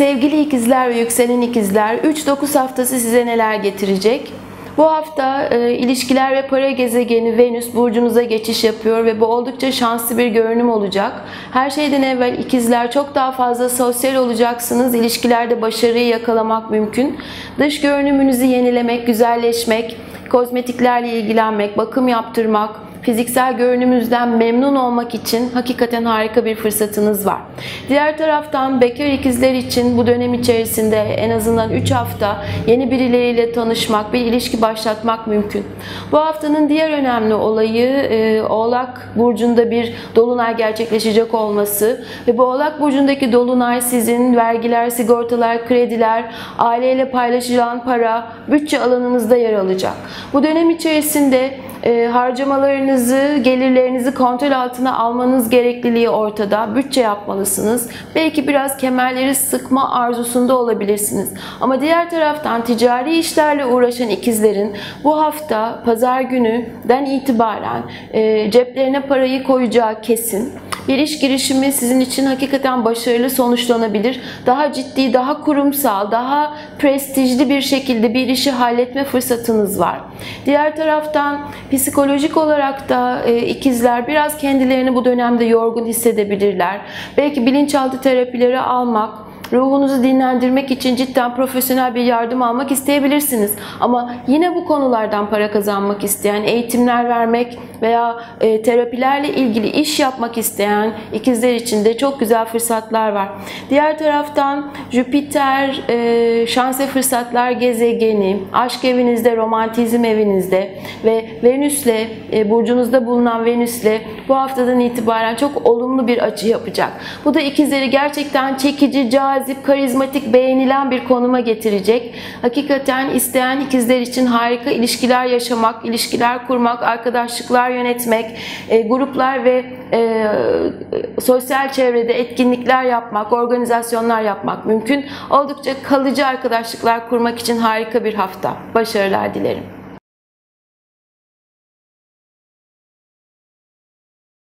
Sevgili ikizler ve yükselen ikizler 3-9 haftası size neler getirecek? Bu hafta e, ilişkiler ve para gezegeni Venüs burcunuza geçiş yapıyor ve bu oldukça şanslı bir görünüm olacak. Her şeyden evvel ikizler çok daha fazla sosyal olacaksınız. İlişkilerde başarıyı yakalamak mümkün. Dış görünümünüzü yenilemek, güzelleşmek, kozmetiklerle ilgilenmek, bakım yaptırmak, fiziksel görünümünüzden memnun olmak için hakikaten harika bir fırsatınız var. Diğer taraftan bekar ikizler için bu dönem içerisinde en azından 3 hafta yeni birileriyle tanışmak, bir ilişki başlatmak mümkün. Bu haftanın diğer önemli olayı e, Oğlak Burcu'nda bir dolunay gerçekleşecek olması ve bu Oğlak Burcu'ndaki dolunay sizin vergiler, sigortalar, krediler, aileyle paylaşılan para, bütçe alanınızda yer alacak. Bu dönem içerisinde e, harcamalarınızı, gelirlerinizi kontrol altına almanız gerekliliği ortada. Bütçe yapmalısınız. Belki biraz kemerleri sıkma arzusunda olabilirsiniz. Ama diğer taraftan ticari işlerle uğraşan ikizlerin bu hafta pazar günüden itibaren e, ceplerine parayı koyacağı kesin. Bir iş girişimi sizin için hakikaten başarılı sonuçlanabilir. Daha ciddi, daha kurumsal, daha prestijli bir şekilde bir işi halletme fırsatınız var. Diğer taraftan psikolojik olarak da e, ikizler biraz kendilerini bu dönemde yorgun hissedebilirler. Belki bilinçaltı terapileri almak, ruhunuzu dinlendirmek için cidden profesyonel bir yardım almak isteyebilirsiniz. Ama yine bu konulardan para kazanmak isteyen, eğitimler vermek veya e, terapilerle ilgili iş yapmak isteyen ikizler için de çok güzel fırsatlar var. Diğer taraftan Jüpiter, e, şans fırsatlar gezegeni, aşk evinizde, romantizm evinizde ve Venüs'le, e, burcunuzda bulunan Venüs'le bu haftadan itibaren çok olumlu bir açı yapacak. Bu da ikizleri gerçekten çekici, cazip, karizmatik, beğenilen bir konuma getirecek. Hakikaten isteyen ikizler için harika ilişkiler yaşamak, ilişkiler kurmak, arkadaşlıklar yönetmek, e, gruplar ve e, sosyal çevrede etkinlikler yapmak, organizasyonlar yapmak mümkün. Oldukça kalıcı arkadaşlıklar kurmak için harika bir hafta. Başarılar dilerim.